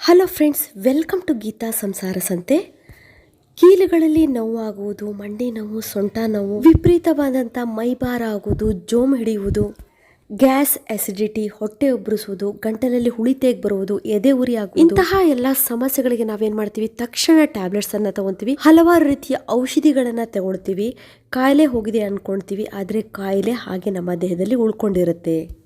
Hello friends, welcome to Geetha ಸಂಸಾರ ಸಂತೆ. ಕೀಲುಗಳಲ್ಲಿ ನೋವಾಗುವುದು ಮಂಡಿ ನೋವು, ಸೊಂಟ ನೋವು, ವಿಪರೀತವಾದಂಥ ಮೈಬಾರ ಆಗುವುದು, ಜೋಮ್ ಹಿಡಿಯುವುದು, ಗ್ಯಾಸ್ ಅಸಿಡಿಟಿ ಹೊಟ್ಟೆ ಉಬ್ಬರಿಸುವುದು ಗಂಟಲಲ್ಲಿ ಹುಳಿತೇಗ್ ಬರುವುದು, ಎದೆ ಉರಿ ಆಗುವುದು. ಇಂತಹ ಎಲ್ಲ ಸಮಸ್ಯೆಗಳಿಗೆ ನಾವೇನ್ ಮಾಡ್ತೀವಿ? ತಕ್ಷಣ ಟ್ಯಾಬ್ಲೆಟ್ಸ್ ಅನ್ನ ತಗೊಂತೀವಿ. ಹಲವಾರು ರೀತಿಯ ಔಷಧಿಗಳನ್ನ ತಗೊಳ್ತೀವಿ. ಕಾಯಿಲೆ ಹೋಗಿದೆ ಅನ್ಕೊಳ್ತೀವಿ ಆದರೆ ಕಾಯಿಲೆ ಹಾಗೆ ನಮ್ಮ ದೇಹದಲ್ಲಿ ಉಳ್ಕೊಂಡಿರುತ್ತೆ.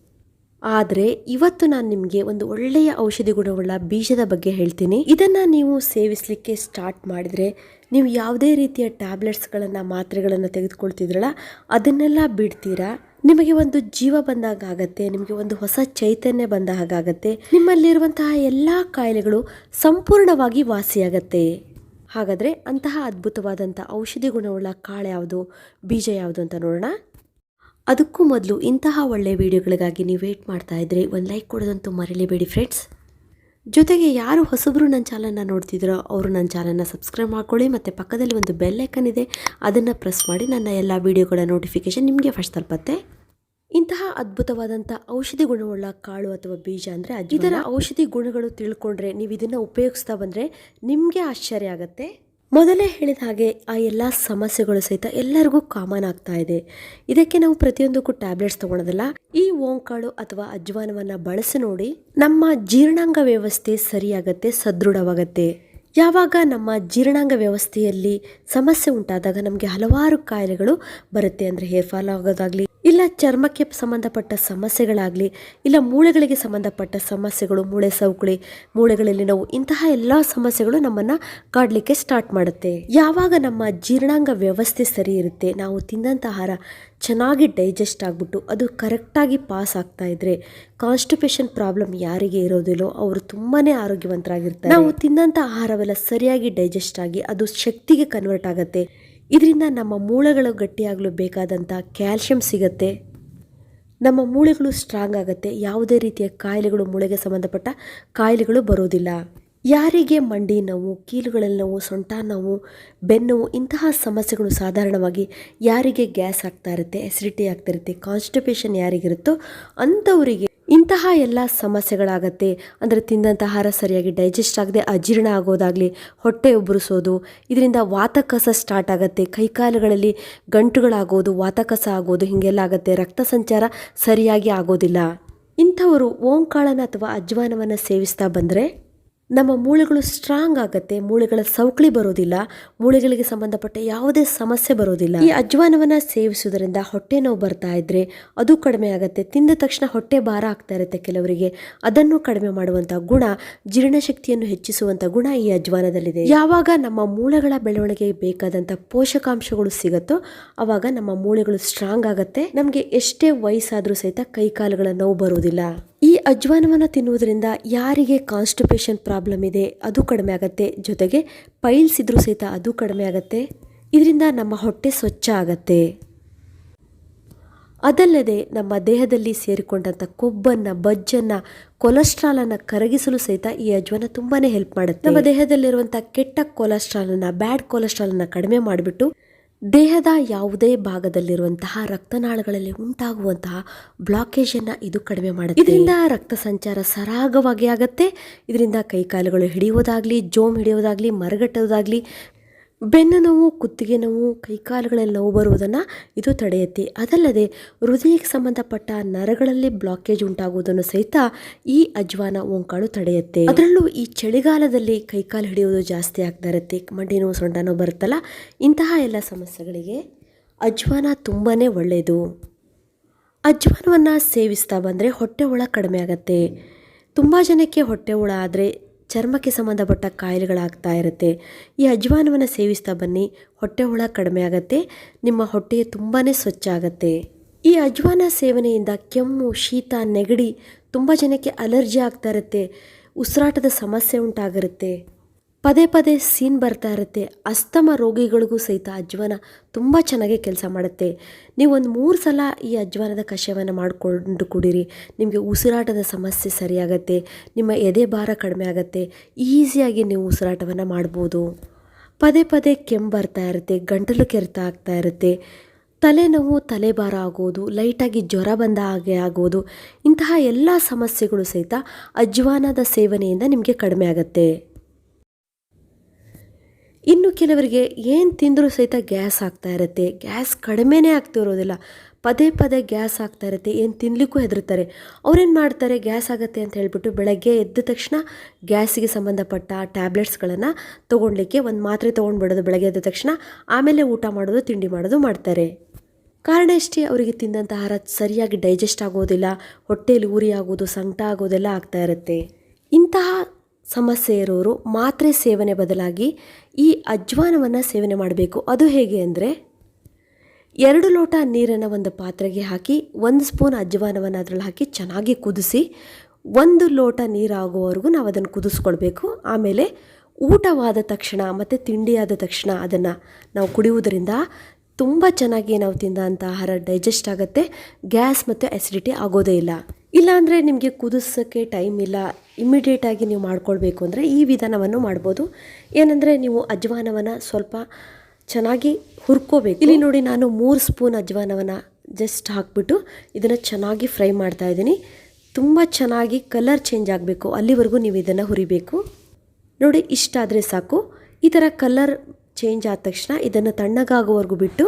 ಆದರೆ ಇವತ್ತು ನಾನು ನಿಮಗೆ ಒಂದು ಒಳ್ಳೆಯ ಔಷಧಿ ಗುಣವುಳ್ಳ ಬೀಜದ ಬಗ್ಗೆ ಹೇಳ್ತೀನಿ. ಇದನ್ನು ನೀವು ಸೇವಿಸಲಿಕ್ಕೆ ಸ್ಟಾರ್ಟ್ ಮಾಡಿದರೆ ನೀವು ಯಾವುದೇ ರೀತಿಯ ಟ್ಯಾಬ್ಲೆಟ್ಸ್ಗಳನ್ನು, ಮಾತ್ರೆಗಳನ್ನು ತೆಗೆದುಕೊಳ್ತಿದ್ರಲ್ಲ, ಅದನ್ನೆಲ್ಲ ಬಿಡ್ತೀರಾ? ನಿಮಗೆ ಒಂದು ಜೀವ ಬಂದಾಗ ಆಗತ್ತೆ, ನಿಮಗೆ ಒಂದು ಹೊಸ ಚೈತನ್ಯ ಬಂದ ಹಾಗಾಗತ್ತೆ ನಿಮ್ಮಲ್ಲಿರುವಂತಹ ಎಲ್ಲ ಕಾಯಿಲೆಗಳು ಸಂಪೂರ್ಣವಾಗಿ ವಾಸಿಯಾಗತ್ತೆ. ಹಾಗಾದರೆ ಅಂತಹ ಅದ್ಭುತವಾದಂಥ ಔಷಧಿ ಗುಣವುಳ್ಳ ಕಾಳು ಯಾವುದು, ಬೀಜ ಯಾವುದು ಅಂತ ನೋಡೋಣ. ಅದಕ್ಕೂ ಮೊದಲು ಇಂತಹ ಒಳ್ಳೆಯ ವಿಡಿಯೋಗಳಿಗಾಗಿ ನೀವು ವೇಟ್ ಮಾಡ್ತಾ ಇದ್ರೆ ಒಂದು ಲೈಕ್ ಕೊಡೋದಂತೂ ಮರೀಲೇಬೇಡಿ ಫ್ರೆಂಡ್ಸ್ ಜೊತೆಗೆ ಯಾರು ಹೊಸಬರು ನನ್ನ ಚಾನಲ್ನ ನೋಡ್ತಿದ್ರೋ ಅವರು ನನ್ನ ಚಾನಲ್ನ ಸಬ್ಸ್ಕ್ರೈಬ್ ಮಾಡ್ಕೊಳ್ಳಿ ಮತ್ತು ಪಕ್ಕದಲ್ಲಿ ಒಂದು ಬೆಲ್ಲೈಕನ್ ಇದೆ, ಅದನ್ನು ಪ್ರೆಸ್ ಮಾಡಿ ನನ್ನ ಎಲ್ಲ ವಿಡಿಯೋಗಳ ನೋಟಿಫಿಕೇಶನ್ ನಿಮಗೆ ಫಸ್ಟ್ ತಲುಪತ್ತೆ. ಇಂತಹ ಅದ್ಭುತವಾದಂಥ ಔಷಧಿ ಗುಣವುಳ್ಳ ಕಾಳು ಅಥವಾ ಬೀಜ ಅಂದರೆ ಇದರ ಔಷಧಿ ಗುಣಗಳು ತಿಳ್ಕೊಂಡ್ರೆ ನೀವು ಇದನ್ನು ಉಪಯೋಗಿಸ್ತಾ ಬಂದರೆ ನಿಮಗೆ ಆಶ್ಚರ್ಯ ಆಗುತ್ತೆ. ಮೊದಲೇ ಹೇಳಿದ ಹಾಗೆ ಆ ಎಲ್ಲ ಸಮಸ್ಯೆಗಳು ಸಹಿತ ಎಲ್ಲರಿಗೂ ಕಾಮನ್ ಆಗ್ತಾ ಇದೆ. ಇದಕ್ಕೆ ನಾವು ಪ್ರತಿಯೊಂದಕ್ಕೂ ಟ್ಯಾಬ್ಲೆಟ್ಸ್ ತಗೊಳೋದಲ್ಲ. ಈ ಓಂಕಾಳು ಅಥವಾ ಅಜ್ವಾನವನ್ನ ಬಳಸಿ ನೋಡಿ ನಮ್ಮ ಜೀರ್ಣಾಂಗ ವ್ಯವಸ್ಥೆ ಸರಿಯಾಗತ್ತೆ, ಸದೃಢವಾಗತ್ತೆ. ಯಾವಾಗ ನಮ್ಮ ಜೀರ್ಣಾಂಗ ವ್ಯವಸ್ಥೆಯಲ್ಲಿ ಸಮಸ್ಯೆ ಉಂಟಾದಾಗ ನಮಗೆ ಹಲವಾರು ಕಾಯಿಲೆಗಳು ಬರುತ್ತೆ. ಅಂದರೆ ಹೇರ್ ಫಾಲ್ ಆಗೋದಾಗ್ಲಿ ಇಲ್ಲ ಚರ್ಮಕ್ಕೆ ಸಂಬಂಧಪಟ್ಟ ಸಮಸ್ಯೆಗಳಾಗಲಿ, ಇಲ್ಲ ಮೂಳೆಗಳಿಗೆ ಸಂಬಂಧಪಟ್ಟ ಸಮಸ್ಯೆಗಳು, ಮೂಳೆ ಸವಕಳಿ, ಮೂಳೆಗಳಲ್ಲಿ ನೋವು ಇಂತಹ ಎಲ್ಲ ಸಮಸ್ಯೆಗಳು ನಮ್ಮನ್ನು ಕಾಡಲಿಕ್ಕೆ ಸ್ಟಾರ್ಟ್ ಮಾಡುತ್ತೆ. ಯಾವಾಗ ನಮ್ಮ ಜೀರ್ಣಾಂಗ ವ್ಯವಸ್ಥೆ ಸರಿ ಇರುತ್ತೆ, ನಾವು ತಿಂದಂಥ ಆಹಾರ ಚೆನ್ನಾಗಿ ಡೈಜೆಸ್ಟ್ ಆಗಿಬಿಟ್ಟು ಅದು ಕರೆಕ್ಟಾಗಿ ಪಾಸ್ ಆಗ್ತಾ ಇದ್ರೆ ಕಾನ್ಸ್ಟಿಪೇಷನ್ ಪ್ರಾಬ್ಲಮ್ ಯಾರಿಗೆ ಇರೋದಿಲ್ಲೋ ಅವರು ತುಂಬಾ ಆರೋಗ್ಯವಂತರಾಗಿರ್ತಾರೆ. ನಾವು ತಿಂದಂಥ ಆಹಾರವೆಲ್ಲ ಸರಿಯಾಗಿ ಡೈಜೆಸ್ಟ್ ಆಗಿ ಅದು ಶಕ್ತಿಗೆ ಕನ್ವರ್ಟ್ ಆಗುತ್ತೆ. ಇದರಿಂದ ನಮ್ಮ ಮೂಳೆಗಳು ಗಟ್ಟಿಯಾಗಲು ಬೇಕಾದಂಥ ಕ್ಯಾಲ್ಶಿಯಂ ಸಿಗತ್ತೆ. ನಮ್ಮ ಮೂಳೆಗಳು ಸ್ಟ್ರಾಂಗ್ ಆಗುತ್ತೆ. ಯಾವುದೇ ರೀತಿಯ ಕಾಯಿಲೆಗಳು, ಮೂಳೆಗೆ ಸಂಬಂಧಪಟ್ಟ ಕಾಯಿಲೆಗಳು ಬರೋದಿಲ್ಲ. ಯಾರಿಗೆ ಮಂಡಿ ನೋವು, ಕೀಲುಗಳಲ್ಲಿ ನೋವು, ಸೊಂಟ ನೋವು ಬೆನ್ನೋವು ಇಂತಹ ಸಮಸ್ಯೆಗಳು ಸಾಧಾರಣವಾಗಿ ಯಾರಿಗೆ ಗ್ಯಾಸ್ ಆಗ್ತಾ ಇರುತ್ತೆ, ಎಸಿಡಿಟಿ ಆಗ್ತಾ ಇರುತ್ತೆ, ಕಾನ್ಸ್ಟಿಪೇಷನ್ ಯಾರಿಗಿರುತ್ತೋ ಅಂಥವರಿಗೆ ಇಂತಹ ಎಲ್ಲ ಸಮಸ್ಯೆಗಳಾಗತ್ತೆ. ಅಂದರೆ ತಿಂದಂಥ ಆಹಾರ ಸರಿಯಾಗಿ ಡೈಜೆಸ್ಟ್ ಆಗದೆ ಅಜೀರ್ಣ ಆಗೋದಾಗಲಿ ಹೊಟ್ಟೆ ಉಬ್ಬರಿಸೋದು ಇದರಿಂದ ವಾತಕಸ ಸ್ಟಾರ್ಟ್ ಆಗುತ್ತೆ. ಕೈಕಾಲುಗಳಲ್ಲಿ ಗಂಟುಗಳಾಗೋದು, ವಾತಕಸ ಆಗೋದು, ಹೀಗೆಲ್ಲ ಆಗುತ್ತೆ. ರಕ್ತ ಸಂಚಾರ ಸರಿಯಾಗಿ ಆಗೋದಿಲ್ಲ. ಇಂಥವರು ಓಂಕಾಳನ ಅಥವಾ ಅಜ್ವಾನವನ್ನು ಸೇವಿಸ್ತಾ ಬಂದರೆ ನಮ್ಮ ಮೂಳೆಗಳು ಸ್ಟ್ರಾಂಗ್ ಆಗುತ್ತೆ, ಮೂಳೆಗಳ ಸೌಕಳಿ ಬರೋದಿಲ್ಲ, ಮೂಳೆಗಳಿಗೆ ಸಂಬಂಧಪಟ್ಟ ಯಾವುದೇ ಸಮಸ್ಯೆ ಬರೋದಿಲ್ಲ. ಈ ಅಜ್ವಾನವನ್ನು ಸೇವಿಸುವುದರಿಂದ ಹೊಟ್ಟೆ ನೋವು ಬರ್ತಾ ಇದ್ರೆ ಅದು ಕಡಿಮೆ ಆಗುತ್ತೆ. ತಿಂದ ತಕ್ಷಣ ಹೊಟ್ಟೆ ಭಾರ ಆಗ್ತಾ ಇರುತ್ತೆ ಕೆಲವರಿಗೆ. ಅದನ್ನು ಕಡಿಮೆ ಮಾಡುವಂತ ಗುಣ, ಜೀರ್ಣಶಕ್ತಿಯನ್ನು ಹೆಚ್ಚಿಸುವಂಥ ಗುಣ ಈ ಅಜ್ವಾನದಲ್ಲಿದೆ. ಯಾವಾಗ ನಮ್ಮ ಮೂಳೆಗಳ ಬೆಳವಣಿಗೆಗೆ ಬೇಕಾದಂಥ ಪೋಷಕಾಂಶಗಳು ಸಿಗುತ್ತೋ, ಅವಾಗ ನಮ್ಮ ಮೂಳೆಗಳು ಸ್ಟ್ರಾಂಗ್ ಆಗುತ್ತೆ. ನಮಗೆ ಎಷ್ಟೇ ವಯಸ್ಸಾದರೂ ಸಹಿತ ಕೈಕಾಲುಗಳ ನೋವು ಬರೋದಿಲ್ಲ. ಈ ಅಜ್ವಾನವನ್ನು ತಿನ್ನುವುದರಿಂದ ಯಾರಿಗೆ ಕಾನ್ಸ್ಟಿಪೇಷನ್ ಪ್ರಾಬ್ಲಮ್ ಇದೆ, ಅದು ಕಡಿಮೆ ಆಗುತ್ತೆ. ಜೊತೆಗೆ ಪೈಲ್ಸ್ ಇದ್ದರೂ ಸಹಿತ ಅದು ಕಡಿಮೆ ಆಗುತ್ತೆ. ಇದರಿಂದ ನಮ್ಮ ಹೊಟ್ಟೆ ಸ್ವಚ್ಛ ಆಗತ್ತೆ. ಅದಲ್ಲದೆ ನಮ್ಮ ದೇಹದಲ್ಲಿ ಸೇರಿಕೊಂಡಂಥ ಕೊಬ್ಬನ್ನು, ಬಜ್ಜನ್ನು, ಕೊಲೆಸ್ಟ್ರಾಲನ್ನು ಕರಗಿಸಲು ಸಹಿತ ಈ ಅಜ್ವಾನ ತುಂಬಾ ಹೆಲ್ಪ್ ಮಾಡುತ್ತೆ. ನಮ್ಮ ದೇಹದಲ್ಲಿರುವಂಥ ಕೆಟ್ಟ ಕೊಲೆಸ್ಟ್ರಾಲನ್ನು ಬ್ಯಾಡ್ ಕೊಲೆಸ್ಟ್ರಾಲನ್ನು ಕಡಿಮೆ ಮಾಡಿಬಿಟ್ಟು ದೇಹದ ಯಾವುದೇ ಭಾಗದಲ್ಲಿರುವಂತಹ ರಕ್ತನಾಳಗಳಲ್ಲಿ ಉಂಟಾಗುವಂತಹ ಬ್ಲಾಕೇಜ್ ಅನ್ನ ಇದು ಕಡಿಮೆ ಮಾಡುತ್ತೆ. ಇದರಿಂದ ರಕ್ತ ಸಂಚಾರ ಸರಾಗವಾಗಿ ಆಗತ್ತೆ. ಇದರಿಂದ ಕೈಕಾಲುಗಳು ಹಿಡಿಯೋದಾಗ್ಲಿ ಜೋಮ್ ಹಿಡಿಯೋದಾಗ್ಲಿ ಮರಗಟ್ಟೋದಾಗ್ಲಿ ಬೆನ್ನು ನೋವು, ಕುತ್ತಿಗೆ ನೋವು ಕೈಕಾಲುಗಳಲ್ಲಿ ನೋವು ಬರುವುದನ್ನು ಇದು ತಡೆಯುತ್ತೆ. ಅದಲ್ಲದೆ ಹೃದಯಕ್ಕೆ ಸಂಬಂಧಪಟ್ಟ ನರಗಳಲ್ಲಿ ಬ್ಲಾಕೇಜ್ ಉಂಟಾಗುವುದನ್ನು ಸಹಿತ ಈ ಅಜ್ವಾನ ಓಂಕಾಳು ತಡೆಯುತ್ತೆ. ಅದರಲ್ಲೂ ಈ ಚಳಿಗಾಲದಲ್ಲಿ ಕೈಕಾಲು ಹಿಡಿಯುವುದು ಜಾಸ್ತಿ ಆಗ್ತಾ ಇರುತ್ತೆ. ಮಂಡಿ ನೋವು, ಸೊಂಟ ನೋವು ಬರುತ್ತಲ್ಲ, ಇಂತಹ ಎಲ್ಲ ಸಮಸ್ಯೆಗಳಿಗೆ ಅಜ್ವಾನ ತುಂಬಾ ಒಳ್ಳೆಯದು. ಅಜ್ವಾನವನ್ನು ಸೇವಿಸ್ತಾ ಬಂದರೆ ಹೊಟ್ಟೆ ಹುಳ ಕಡಿಮೆ ಆಗತ್ತೆ. ತುಂಬ ಜನಕ್ಕೆ ಹೊಟ್ಟೆ ಹುಳ ಆದರೆ ಚರ್ಮಕ್ಕೆ ಸಂಬಂಧಪಟ್ಟ ಕಾಯಿಲೆಗಳಾಗ್ತಾ ಇರುತ್ತೆ. ಈ ಅಜ್ವಾನವನ್ನು ಸೇವಿಸ್ತಾ ಬನ್ನಿ. ಹೊಟ್ಟೆ ಹುಳ ಕಡಿಮೆ ಆಗುತ್ತೆ. ನಿಮ್ಮ ಹೊಟ್ಟೆ ತುಂಬಾ ಸ್ವಚ್ಛ ಆಗುತ್ತೆ. ಈ ಅಜ್ವಾನ ಸೇವನೆಯಿಂದ ಕೆಮ್ಮು, ಶೀತ, ನೆಗಡಿ ತುಂಬ ಜನಕ್ಕೆ ಅಲರ್ಜಿ ಆಗ್ತಾ ಇರುತ್ತೆ. ಉಸಿರಾಟದ ಸಮಸ್ಯೆ ಉಂಟಾಗಿರುತ್ತೆ. ಪದೇ ಪದೇ ಸೀನ್ ಬರ್ತಾ ಇರುತ್ತೆ. ಅಸ್ತಮ ರೋಗಿಗಳಿಗೂ ಸಹಿತ ಅಜ್ವಾನ ತುಂಬ ಚೆನ್ನಾಗಿ ಕೆಲಸ ಮಾಡುತ್ತೆ. ನೀವು ಒಂದು ಮೂರು ಸಲ ಈ ಅಜ್ವಾನದ ಕಷಾಯವನ್ನು ಮಾಡಿಕೊಂಡು ಕುಡೀರಿ. ನಿಮಗೆ ಉಸಿರಾಟದ ಸಮಸ್ಯೆ ಸರಿಯಾಗತ್ತೆ. ನಿಮ್ಮ ಎದೆ ಭಾರ ಕಡಿಮೆ ಆಗುತ್ತೆ. ಈಸಿಯಾಗಿ ನೀವು ಉಸಿರಾಟವನ್ನು ಮಾಡ್ಬೋದು. ಪದೇ ಪದೇ ಕೆಮ್ಮು ಬರ್ತಾ ಇರುತ್ತೆ. ಗಂಟಲು ಕೆರೆತ ಆಗ್ತಾ ಇರುತ್ತೆ. ತಲೆನೋವು, ತಲೆಭಾರ ಆಗೋದು, ಲೈಟಾಗಿ ಜ್ವರ ಬಂದ ಹಾಗೆ ಆಗೋದು, ಇಂತಹ ಎಲ್ಲ ಸಮಸ್ಯೆಗಳು ಸಹಿತ ಅಜ್ವಾನದ ಸೇವನೆಯಿಂದ ನಿಮಗೆ ಕಡಿಮೆ ಆಗುತ್ತೆ. ಇನ್ನು ಕೆಲವರಿಗೆ ಏನು ತಿಂದರೂ ಸಹಿತ ಗ್ಯಾಸ್ ಆಗ್ತಾ ಇರುತ್ತೆ. ಗ್ಯಾಸ್ ಕಡಿಮೆನೇ ಆಗ್ತಿರೋದಿಲ್ಲ ಪದೇ ಪದೇ ಗ್ಯಾಸ್ ಆಗ್ತಾ ಇರುತ್ತೆ. ಏನು ತಿನ್ನಲಿಕ್ಕೂ ಹೆದರ್ತಾರೆ. ಅವ್ರೇನು ಮಾಡ್ತಾರೆ? ಗ್ಯಾಸ್ ಆಗುತ್ತೆ ಅಂತ ಹೇಳಿಬಿಟ್ಟು ಬೆಳಗ್ಗೆ ಎದ್ದ ತಕ್ಷಣ ಗ್ಯಾಸಿಗೆ ಸಂಬಂಧಪಟ್ಟ ಟ್ಯಾಬ್ಲೆಟ್ಸ್ಗಳನ್ನು ತೊಗೊಳ್ಲಿಕ್ಕೆ ಒಂದು ಮಾತ್ರೆ ತೊಗೊಂಡ್ಬಿಡೋದು ಬೆಳಗ್ಗೆ ಎದ್ದ ತಕ್ಷಣ, ಆಮೇಲೆ ಊಟ ಮಾಡೋದು, ತಿಂಡಿ ಮಾಡೋದು ಮಾಡ್ತಾರೆ. ಕಾರಣ ಇಷ್ಟೇ ಅವರಿಗೆ ತಿಂದಂಥ ಆಹಾರ ಸರಿಯಾಗಿ ಡೈಜೆಸ್ಟ್ ಆಗೋದಿಲ್ಲ. ಹೊಟ್ಟೆಯಲ್ಲಿ ಊರಿ ಆಗೋದು, ಸಂಕಟ ಆಗೋದೆಲ್ಲ ಆಗ್ತಾ ಇರುತ್ತೆ. ಇಂತಹ ಸಮಸ್ಯೆ ಇರೋರು ಮಾತ್ರೆ ಸೇವನೆ ಬದಲಾಗಿ ಈ ಅಜ್ವಾನವನ್ನು ಸೇವನೆ ಮಾಡಬೇಕು. ಅದು ಹೇಗೆ ಅಂದರೆ ಎರಡು ಲೋಟ ನೀರನ್ನು ಒಂದು ಪಾತ್ರೆಗೆ ಹಾಕಿ, ಒಂದು ಸ್ಪೂನ್ ಅಜ್ವಾನವನ್ನು ಅದರಲ್ಲಿ ಹಾಕಿ ಚೆನ್ನಾಗಿ ಕುದಿಸಿ, ಒಂದು ಲೋಟ ನೀರಾಗುವವರೆಗೂ ನಾವು ಅದನ್ನು ಕುದಿಸ್ಕೊಳ್ಬೇಕು. ಆಮೇಲೆ ಊಟವಾದ ತಕ್ಷಣ ಮತ್ತು ತಿಂಡಿಯಾದ ತಕ್ಷಣ ಅದನ್ನು ನಾವು ಕುಡಿಯುವುದರಿಂದ ತುಂಬ ಚೆನ್ನಾಗಿ ನಾವು ತಿಂದಂಥ ಆಹಾರ ಡೈಜೆಸ್ಟ್ ಆಗುತ್ತೆ. ಗ್ಯಾಸ್ ಮತ್ತು ಆ್ಯಸಿಡಿಟಿ ಆಗೋದೇ ಇಲ್ಲ. ಇಲ್ಲಾಂದರೆ ನಿಮಗೆ ಕುದಿಸೋಕ್ಕೆ ಟೈಮ್ ಇಲ್ಲ ಇಮ್ಮಿಡಿಯೇಟಾಗಿ ನೀವು ಮಾಡ್ಕೊಳ್ಬೇಕು ಅಂದರೆ ಈ ವಿಧಾನವನ್ನು ಮಾಡ್ಬೋದು. ಏನಂದರೆ ನೀವು ಅಜ್ವಾನವನ್ನು ಸ್ವಲ್ಪ ಚೆನ್ನಾಗಿ ಹುರ್ಕೋಬೇಕು. ಇಲ್ಲಿ ನೋಡಿ ನಾನು ಮೂರು ಸ್ಪೂನ್ ಅಜ್ವಾನವನ್ನು ಜಸ್ಟ್ ಹಾಕ್ಬಿಟ್ಟು ಇದನ್ನು ಚೆನ್ನಾಗಿ ಫ್ರೈ ಮಾಡ್ತಾ ಇದ್ದೀನಿ. ತುಂಬ ಚೆನ್ನಾಗಿ ಕಲರ್ ಚೇಂಜ್ ಆಗಬೇಕು. ಅಲ್ಲಿವರೆಗೂ ನೀವು ಇದನ್ನು ಹುರಿಬೇಕು. ನೋಡಿ ಇಷ್ಟಾದರೆ ಸಾಕು. ಈ ಥರ ಕಲರ್ ಚೇಂಜ್ ಆದ ತಕ್ಷಣ ಇದನ್ನು ತಣ್ಣಗಾಗೋವರೆಗೂ ಬಿಟ್ಟು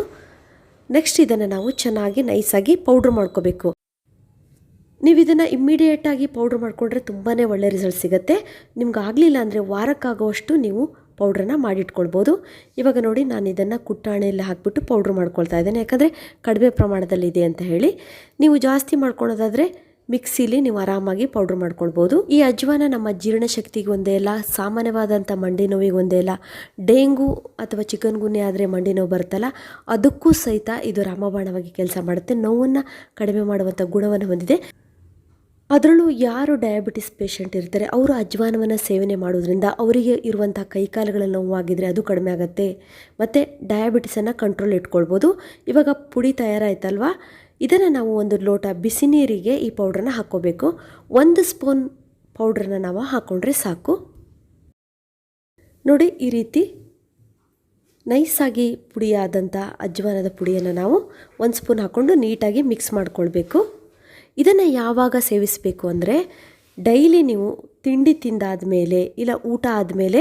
ನೆಕ್ಸ್ಟ್ ಇದನ್ನು ನಾವು ಚೆನ್ನಾಗಿ ನೈಸಾಗಿ ಪೌಡ್ರ್ ಮಾಡ್ಕೋಬೇಕು. ನೀವು ಇದನ್ನು ಇಮ್ಮಿಡಿಯೇಟಾಗಿ ಪೌಡ್ರ್ ಮಾಡಿಕೊಂಡ್ರೆ ತುಂಬಾ ಒಳ್ಳೆ ರಿಸಲ್ಟ್ ಸಿಗುತ್ತೆ. ನಿಮ್ಗೆ ಆಗಲಿಲ್ಲ ಅಂದರೆ ವಾರಕ್ಕಾಗುವಷ್ಟು ನೀವು ಪೌಡ್ರನ್ನ ಮಾಡಿಟ್ಕೊಳ್ಬೋದು. ಇವಾಗ ನೋಡಿ ನಾನು ಇದನ್ನು ಕುಟ್ಟಾಣೆಯಲ್ಲಿ ಹಾಕ್ಬಿಟ್ಟು ಪೌಡ್ರ್ ಮಾಡ್ಕೊಳ್ತಾ ಇದ್ದೇನೆ. ಯಾಕಂದರೆ ಕಡಿಮೆ ಪ್ರಮಾಣದಲ್ಲಿ ಇದೆ ಅಂತ ಹೇಳಿ. ನೀವು ಜಾಸ್ತಿ ಮಾಡ್ಕೊಳೋದಾದರೆ ಮಿಕ್ಸಿಲಿ ನೀವು ಆರಾಮಾಗಿ ಪೌಡ್ರ್ ಮಾಡ್ಕೊಳ್ಬೋದು. ಈ ಅಜ್ವಾನ ನಮ್ಮ ಜೀರ್ಣಶಕ್ತಿಗೆ ಒಂದೇ ಇಲ್ಲ ಸಾಮಾನ್ಯವಾದಂಥ ಮಂಡಿ ನೋವಿಗೆ ಒಂದೇ ಇಲ್ಲ ಡೆಂಗು ಅಥವಾ ಚಿಕನ್ ಗುನ್ನೆ ಆದರೆ ಮಂಡಿ ನೋವು ಬರುತ್ತಲ್ಲ, ಅದಕ್ಕೂ ಸಹಿತ ಇದು ರಾಮಬಾಣವಾಗಿ ಕೆಲಸ ಮಾಡುತ್ತೆ. ನೋವನ್ನು ಕಡಿಮೆ ಮಾಡುವಂಥ ಗುಣವನ್ನು ಹೊಂದಿದೆ. ಅದರಲ್ಲೂ ಯಾರು ಡಯಾಬಿಟಿಸ್ ಪೇಷಂಟ್ ಇರ್ತಾರೆ, ಅವರು ಅಜ್ವಾನವನ್ನು ಸೇವನೆ ಮಾಡೋದ್ರಿಂದ ಅವರಿಗೆ ಇರುವಂಥ ಕೈಕಾಲುಗಳ ನೋವಾಗಿದ್ದರೆ ಅದು ಕಡಿಮೆ ಆಗುತ್ತೆ. ಮತ್ತು ಡಯಾಬಿಟಿಸನ್ನು ಕಂಟ್ರೋಲ್ ಇಟ್ಕೊಳ್ಬೋದು. ಇವಾಗ ಪುಡಿ ತಯಾರಾಯ್ತಲ್ವಾ? ಇದನ್ನು ನಾವು ಒಂದು ಲೋಟ ಬಿಸಿ ನೀರಿಗೆ ಈ ಪೌಡ್ರನ್ನ ಹಾಕ್ಕೋಬೇಕು. ಒಂದು ಸ್ಪೂನ್ ಪೌಡ್ರನ್ನ ನಾವು ಹಾಕ್ಕೊಂಡ್ರೆ ಸಾಕು. ನೋಡಿ ಈ ರೀತಿ ನೈಸಾಗಿ ಪುಡಿಯಾದಂಥ ಅಜ್ವಾನದ ಪುಡಿಯನ್ನು ನಾವು ಒಂದು ಸ್ಪೂನ್ ಹಾಕ್ಕೊಂಡು ನೀಟಾಗಿ ಮಿಕ್ಸ್ ಮಾಡ್ಕೊಳ್ಬೇಕು. ಇದನ್ನು ಯಾವಾಗ ಸೇವಿಸಬೇಕು ಅಂದರೆ ಡೈಲಿ ನೀವು ತಿಂಡಿ ತಿಂದಾದ ಮೇಲೆ ಇಲ್ಲ ಊಟ ಆದಮೇಲೆ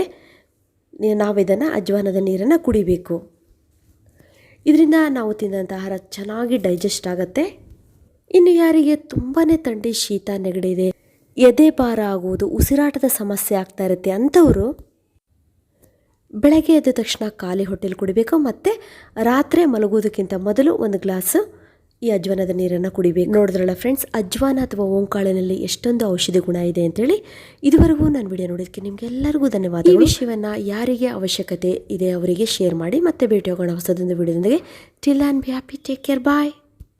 ನಾವು ಇದನ್ನು ಅಜ್ವಾನದ ನೀರನ್ನು ಕುಡಿಬೇಕು. ಇದರಿಂದ ನಾವು ತಿಂದಂಥ ಆಹಾರ ಚೆನ್ನಾಗಿ ಡೈಜೆಸ್ಟ್ ಆಗುತ್ತೆ. ಇನ್ನು ಯಾರಿಗೆ ತುಂಬಾ ಥಂಡಿ, ಶೀತ, ನೆಗಡಿ ಇದೆ, ಎದೆ ಭಾರ ಆಗುವುದು, ಉಸಿರಾಟದ ಸಮಸ್ಯೆ ಆಗ್ತಾ ಇರುತ್ತೆ ಅಂಥವರು ಬೆಳಗ್ಗೆ ಎದ್ದ ತಕ್ಷಣ ಖಾಲಿ ಹೊಟ್ಟೆಲಿ ಕುಡಿಬೇಕು ಮತ್ತು ರಾತ್ರಿ ಮಲಗುವುದಕ್ಕಿಂತ ಮೊದಲು ಒಂದು ಗ್ಲಾಸ್ ಈ ಅಜ್ವಾನದ ನೀರನ್ನು ಕುಡಿಬೇಕು. ನೋಡಿದ್ರಲ್ಲ ಫ್ರೆಂಡ್ಸ್ ಅಜ್ವಾನ ಅಥವಾ ಓಂಕಾಳಿನಲ್ಲಿ ಎಷ್ಟೊಂದು ಔಷಧಿ ಗುಣ ಇದೆ ಅಂತೇಳಿ ಇದುವರೆಗೂ ನಾನು ವಿಡಿಯೋ ನೋಡೋದಕ್ಕೆ ನಿಮಗೆಲ್ಲರಿಗೂ ಧನ್ಯವಾದ ಈ ವಿಷಯವನ್ನು ಯಾರಿಗೆ ಅವಶ್ಯಕತೆ ಇದೆ ಅವರಿಗೆ ಶೇರ್ ಮಾಡಿ ಮತ್ತೆ ಭೇಟಿ ಹೋಗೋಣ ಹೊಸದೊಂದು ವಿಡಿಯೋದೊಂದಿಗೆ till and be happy take care bye